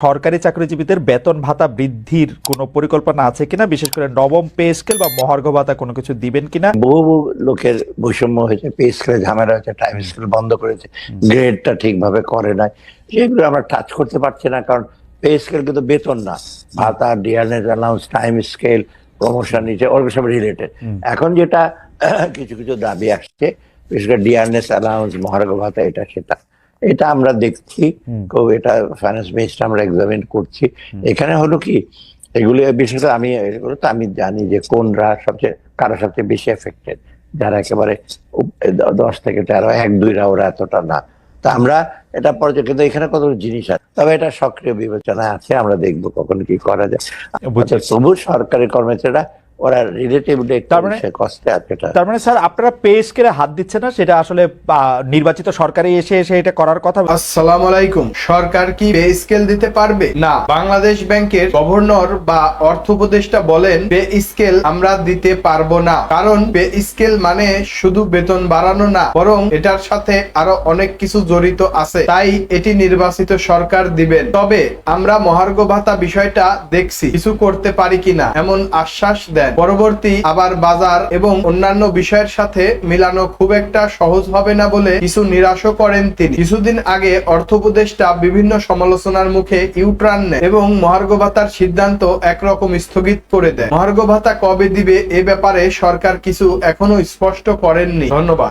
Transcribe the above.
সরকারি চাকরিজীবীদের বেতন ভাতা বৃদ্ধির কোনো পরিকল্পনা আছে কিনা? বিশেষ করে নবম পে স্কেল বা মহার্ঘ ভাতা কোনো কিছু দিবেন কিনা? বহু বহু লোকের বৈষম্য হয়েছে পে স্কেলে ঝামেলা হয়েছে টাইম স্কেল বন্ধ করেছে গ্রেডটা ঠিকভাবে করে নাই। সেগুলো আমরা টাচ করতে পারছি না কারণ পে স্কেল কিন্তু বেতন না। ভাতা dearness allowance time scale promotion নিচে ওর সব রিলেটেড এখন যেটা কিছু কিছু দাবি আসছে বিশেষ করে ডিয়ারনেস অ্যালাউন্স মহার্ঘ ভাতা এটা সেটা। এটা আমরা দেখছি এটা ফাইন্যান্স মিনিস্টার আমরা এক্সামিন করছি। এখানে হলো কি এগুলি বিশেষ করে আমি তো আমি জানি যে কোনরা সবচেয়ে কারা সবচেয়ে বেশি এফেক্টেড যারা একেবারে দশ থেকে তেরো এক দুইরা ওরা এতটা না। তা আমরা এটা পর্যায়ে কিন্তু এখানে কত জিনিস আছে? তবে এটা সক্রিয় বিবেচনা আছে আমরা দেখব কখন কি করা যায়। অর্থাৎ তবু সরকারি কর্মচারীরা ওরা রিলেটিভলি তার মানে- কষ্টে আছে এটা তার মানে স্যার আপনারা পে স্কেলে হাত দিচ্ছেন না? সেটা আসলে নির্বাচিত সরকারি এসে এসে এটা করার কথা আসসালামু আলাইকুম। সরকার কি পে স্কেল দিতে পারবে? না। বাংলাদেশ ব্যাংকের গভর্নর বা অর্থ উপদেষ্টা বলেন পে স্কেল আমরা দিতে পারব না। কারণ পে স্কেল মানে শুধু বেতন বাড়ানো না বরং এটার সাথে আরও অনেক কিছু জড়িত আছে। তাই এটি নির্বাচিত সরকার দিবেন। তবে আমরা মহার্ঘ ভাতা বিষয়টা দেখছি। কিছু করতে পারি কিনা? এমন আশ্বাস দেন। পরবর্তী আবার বাজার এবং অন্যান্য বিষয়ের সাথে মিলানো খুব একটা সহজ হবে না বলে কিছু নিরাশও করেন তিনি। কিছুদিন আগে অর্থ উপদেষ্টা বিভিন্ন সমালোচনার মুখে ইউট্রান নেন এবং মহার্ঘ ভাতার সিদ্ধান্ত একরকম স্থগিত করে দেয়। মহার্ঘ ভাতা কবে দিবে এ ব্যাপারে সরকার কিছু এখনও স্পষ্ট করেননি। ধন্যবাদ।